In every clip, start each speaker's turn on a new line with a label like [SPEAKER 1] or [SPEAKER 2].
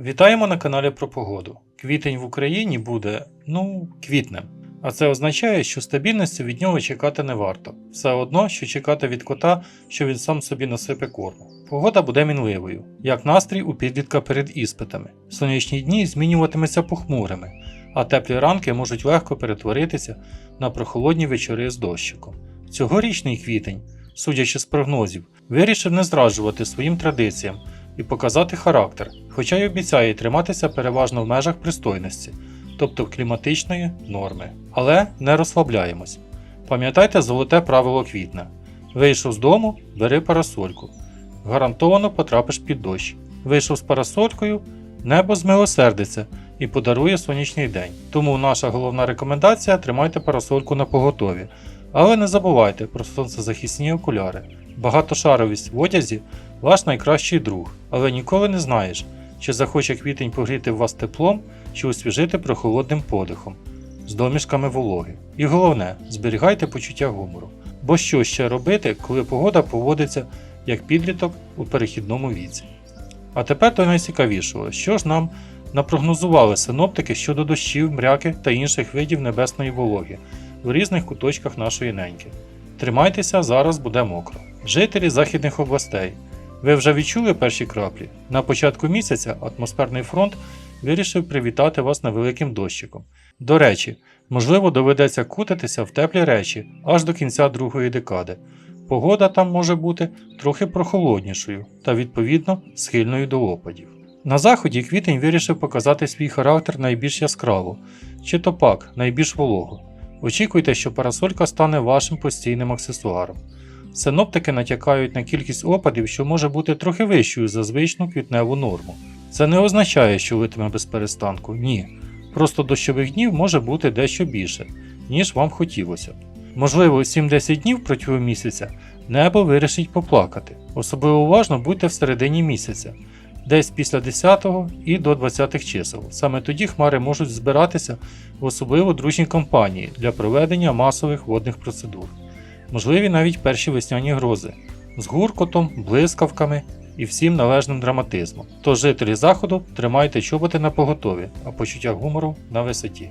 [SPEAKER 1] Вітаємо на каналі про погоду. Квітень в Україні буде, ну, квітнем. А це означає, що стабільності від нього чекати не варто. Все одно, що чекати від кота, що він сам собі насипе корму. Погода буде мінливою, як настрій у підлітка перед іспитами. Сонячні дні змінюватимуться похмурими, а теплі ранки можуть легко перетворитися на прохолодні вечори з дощиком. Цьогорічний квітень, судячи з прогнозів, вирішив не зраджувати своїм традиціям і показати характер, хоча й обіцяє триматися переважно в межах пристойності, тобто кліматичної норми. Але не розслабляємось. Пам'ятайте золоте правило квітня: вийшов з дому, бери парасольку. Гарантовано потрапиш під дощ. Вийшов з парасолькою, небо змилосердиться і подарує сонячний день. Тому наша головна рекомендація тримайте парасольку на поготові. Але не забувайте про сонцезахисні окуляри. Багатошаровість в одязі ваш найкращий друг, але ніколи не знаєш, чи захоче квітень погріти вас теплом, чи освіжити прохолодним подихом з домішками вологи. І головне, зберігайте почуття гумору. Бо що ще робити, коли погода поводиться як підліток у перехідному віці? А тепер до найцікавішого, що ж нам напрогнозували синоптики щодо дощів, мряки та інших видів небесної вологи в різних куточках нашої неньки. Тримайтеся, зараз буде мокро. Жителі західних областей. Ви вже відчули перші краплі? На початку місяця атмосферний фронт вирішив привітати вас невеликим дощиком. До речі, можливо, доведеться кутатися в теплі речі аж до кінця другої декади. Погода там може бути трохи прохолоднішою та відповідно схильною до опадів. На заході квітень вирішив показати свій характер найбільш яскраво, чи то пак найбільш волого. Очікуйте, що парасолька стане вашим постійним аксесуаром. Синоптики натякають на кількість опадів, що може бути трохи вищою за звичну квітневу норму. Це не означає, що литиме без перестанку, ні. Просто дощових днів може бути дещо більше, ніж вам хотілося. Можливо, 7-10 днів протягом місяця небо вирішить поплакати. Особливо уважно будьте в середині місяця, десь після 10 і до 20 чисел. Саме тоді хмари можуть збиратися в особливо дружні компанії для проведення масових водних процедур. Можливі навіть перші весняні грози з гуркотом, блискавками і всім належним драматизмом. Тож жителі заходу тримайте чоботи на поготові, а почуття гумору на висоті.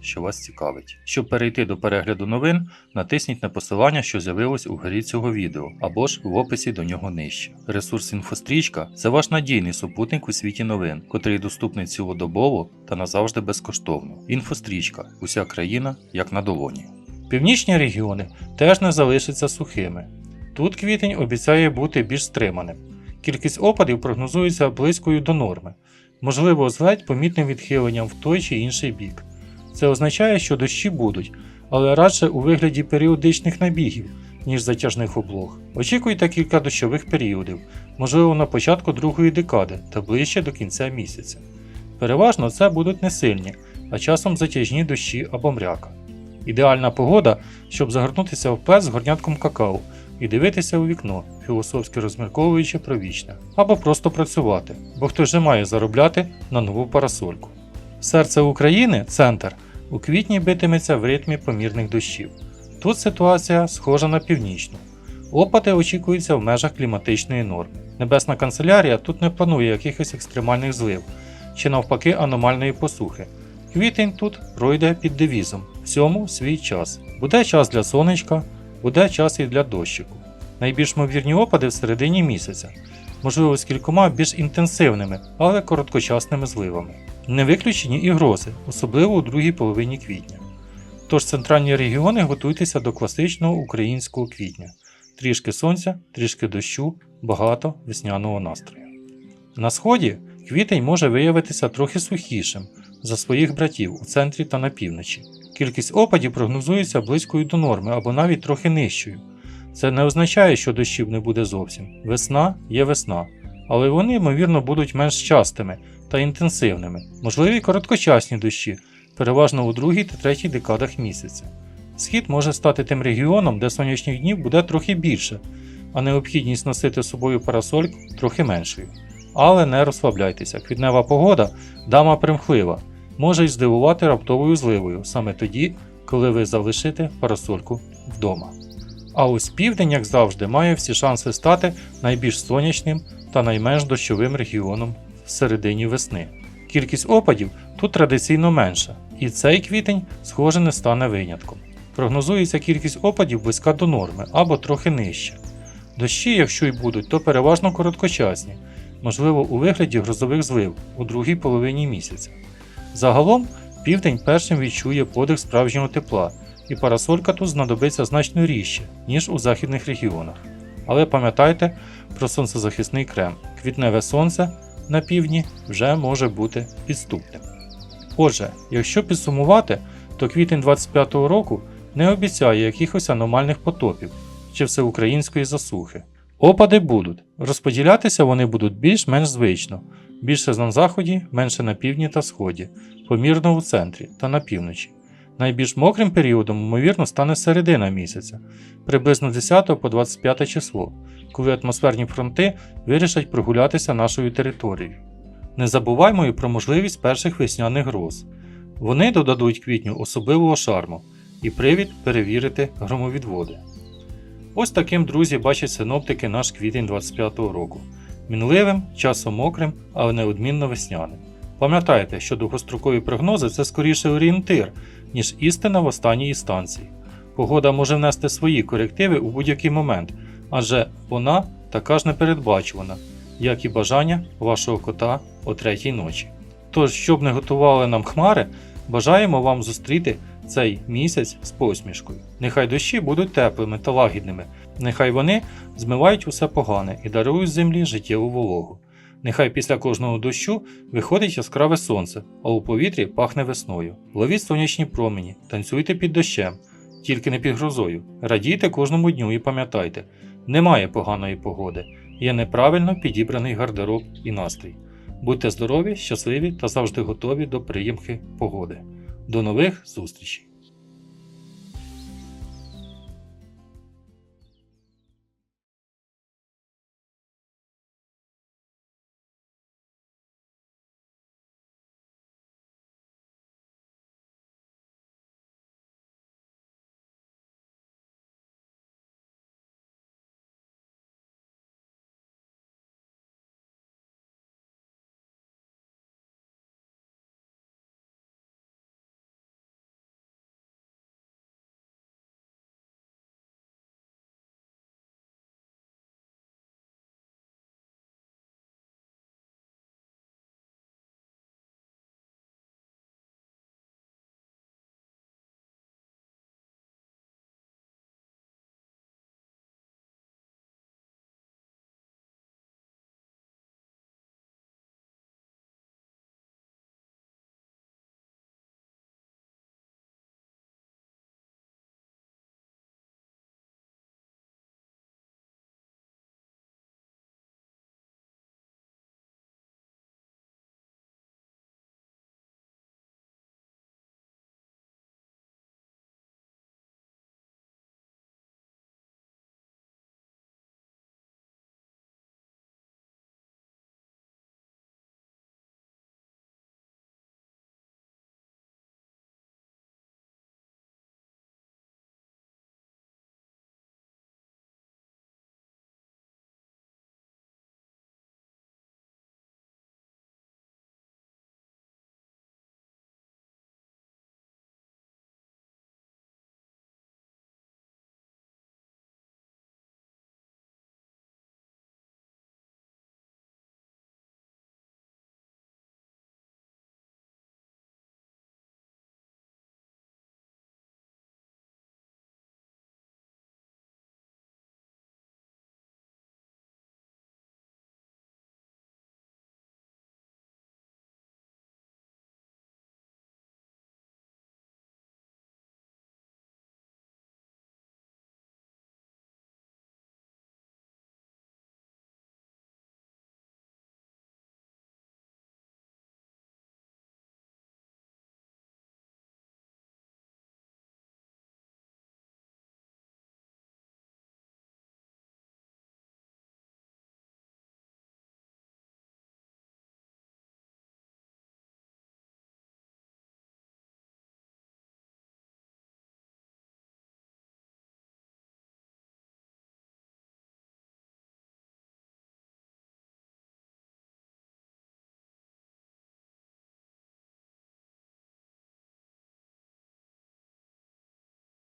[SPEAKER 1] що вас цікавить. Щоб перейти до перегляду новин, натисніть на посилання, що з'явилось у горі цього відео, або ж в описі до нього нижче. Ресурс інфострічка це ваш надійний супутник у світі новин, котрий доступний цілодобово та назавжди безкоштовно. Інфострічка уся країна як на долоні. Північні регіони теж не залишаться сухими. Тут квітень обіцяє бути більш стриманим. Кількість опадів прогнозується близькою до норми, можливо, з ледь помітним відхиленням в той чи інший бік. Це означає, що дощі будуть, але радше у вигляді періодичних набігів, ніж затяжних облог. Очікуйте кілька дощових періодів, можливо на початку другої декади та ближче до кінця місяця. Переважно це будуть не сильні, а часом затяжні дощі або мряка. Ідеальна погода, щоб загорнутися в плед з горнятком какао і дивитися у вікно, філософськи розмірковуючи про вічне, або просто працювати, бо хто ж має заробляти на нову парасольку. Серце України, центр, у квітні битиметься в ритмі помірних дощів. Тут ситуація схожа на північну. Опади очікуються в межах кліматичної норми. Небесна канцелярія тут не планує якихось екстремальних злив чи навпаки аномальної посухи. Квітень тут пройде під девізом всьому свій час. Буде час для сонечка, буде час і для дощику. Найбільш ймовірні опади в середині місяця, можливо, з кількома більш інтенсивними, але короткочасними зливами. Не виключені і грози, особливо у другій половині квітня. Тож центральні регіони готуйтеся до класичного українського квітня: трішки сонця, трішки дощу, багато весняного настрою. На сході квітень може виявитися трохи сухішим за своїх братів у центрі та на півночі. Кількість опадів прогнозується близькою до норми або навіть трохи нижчою. Це не означає, що дощів не буде зовсім. Весна є весна, але вони, ймовірно, будуть менш частими та інтенсивними, можливі короткочасні дощі, переважно у другій та третій декадах місяця. Схід може стати тим регіоном, де сонячних днів буде трохи більше, а необхідність носити з собою парасольку трохи меншою. Але не розслабляйтеся, квітнева погода дама примхлива, може й здивувати раптовою зливою саме тоді, коли ви залишите парасольку вдома. А ось південь, як завжди, має всі шанси стати найбільш сонячним та найменш дощовим регіоном в середині весни. Кількість опадів тут традиційно менша, і цей квітень, схоже, не стане винятком. Прогнозується кількість опадів близька до норми або трохи нижча. Дощі, якщо й будуть, то переважно короткочасні, можливо, у вигляді грозових злив у другій половині місяця. Загалом, південь першим відчує подих справжнього тепла, і парасолька тут знадобиться значно рідше, ніж у західних регіонах. Але пам'ятайте про сонцезахисний крем. Квітневе сонце на півдні вже може бути підступним. Отже, якщо підсумувати, то квітень 25-го року не обіцяє якихось аномальних потопів чи всеукраїнської засухи. Опади будуть, розподілятися вони будуть більш-менш звично, більше на заході, менше на півдні та сході, помірно у центрі та на півночі. Найбільш мокрим періодом, ймовірно, стане середина місяця, приблизно 10 по 25 число, коли атмосферні фронти вирішать прогулятися нашою територією. Не забуваймо і про можливість перших весняних гроз. Вони додадуть квітню особливого шарму і привід перевірити громовідводи. Ось таким, друзі, бачать синоптики наш квітень 25-го року. Мінливим, часом мокрим, але неодмінно весняним. Пам'ятайте, що довгострокові прогнози це скоріше орієнтир, ніж істина в останній інстанції. Погода може внести свої корективи у будь-який момент, адже вона така ж непередбачувана, як і бажання вашого кота о третій ночі. Тож, щоб не готували нам хмари, бажаємо вам зустріти цей місяць з посмішкою. Нехай дощі будуть теплими та лагідними, нехай вони змивають усе погане і дарують землі життєву вологу. Нехай після кожного дощу виходить яскраве сонце, а у повітрі пахне весною. Ловіть сонячні промені, танцюйте під дощем, тільки не під грозою. Радійте кожному дню і пам'ятайте, немає поганої погоди, є неправильно підібраний гардероб і настрій. Будьте здорові, щасливі та завжди готові до приємки погоди. До нових зустрічей!